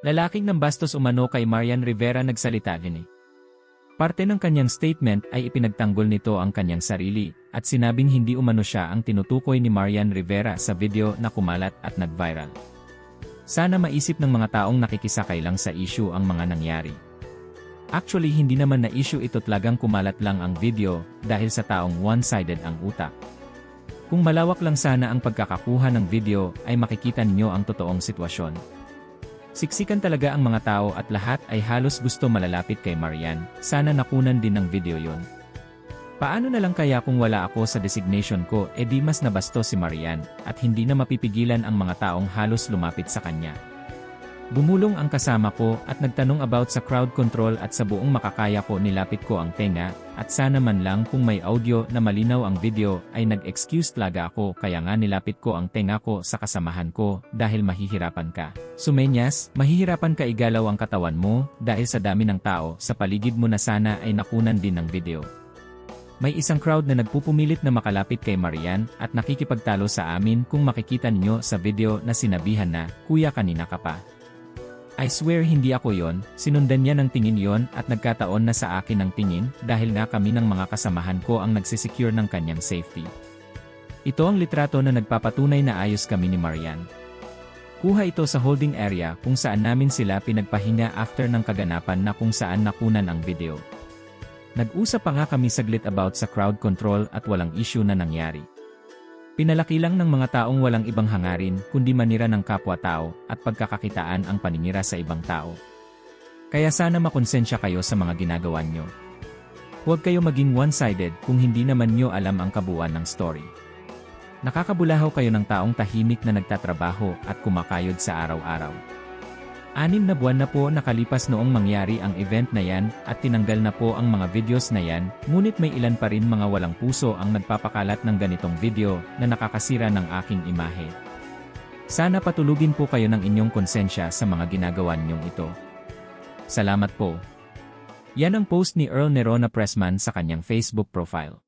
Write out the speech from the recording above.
Lalaking ng bastos umano kay Marian Rivera nagsalita din. Parte ng kanyang statement ay ipinagtanggol nito ang kanyang sarili at sinabing hindi umano siya ang tinutukoy ni Marian Rivera sa video na kumalat at nag-viral. Sana maisip ng mga taong nakikisakay lang sa issue ang mga nangyari. Actually hindi naman na issue ito talagang kumalat lang ang video dahil sa taong one-sided ang utak. Kung malawak lang sana ang pagkakakuha ng video ay makikita ninyo ang totoong sitwasyon. Siksikan talaga ang mga tao at lahat ay halos gusto malalapit kay Marian, sana nakunan din ng video yon. Paano na lang kaya kung wala ako sa designation ko e di mas nabasto si Marian at hindi na mapipigilan ang mga taong halos lumapit sa kanya. Bumulong ang kasama ko at nagtanong about sa crowd control at sa buong makakaya ko nilapit ko ang tenga at sana man lang kung may audio na malinaw ang video ay nag-excuse talaga ako kaya nga nilapit ko ang tenga ko sa kasamahan ko dahil mahihirapan ka. Sumenyas, mahihirapan ka igalaw ang katawan mo dahil sa dami ng tao sa paligid mo na sana ay nakunan din ng video. May isang crowd na nagpupumilit na makalapit kay Marian at nakikipagtalo sa amin kung makikita ninyo sa video na sinabihan na, Kuya kanina ka pa. I swear hindi ako yon, sinundan niya ng tingin yon at nagkataon na sa akin ng tingin dahil nga kami ng mga kasamahan ko ang nagsisecure ng kanyang safety. Ito ang litrato na nagpapatunay na ayos kami ni Marian. Kuha ito sa holding area kung saan namin sila pinagpahinga after ng kaganapan na kung saan nakunan ang video. Nag-usap pa nga kami saglit about sa crowd control at walang issue na nangyari. Pinalaki lang ng mga taong walang ibang hangarin kundi manira ng kapwa-tao at pagkakakitaan ang paninira sa ibang tao. Kaya sana makonsensya kayo sa mga ginagawa nyo. Huwag kayo maging one-sided kung hindi naman nyo alam ang kabuuan ng story. Nakakabulahaw kayo ng taong tahimik na nagtatrabaho at kumakayod sa araw-araw. Anim na buwan na po nakalipas noong mangyari ang event na yan at tinanggal na po ang mga videos na yan, ngunit may ilan pa rin mga walang puso ang nagpapakalat ng ganitong video na nakakasira ng aking imahe. Sana patulugin po kayo ng inyong konsensya sa mga ginagawa ninyong ito. Salamat po. Yan ang post ni Earl Nerona Pressman sa kanyang Facebook profile.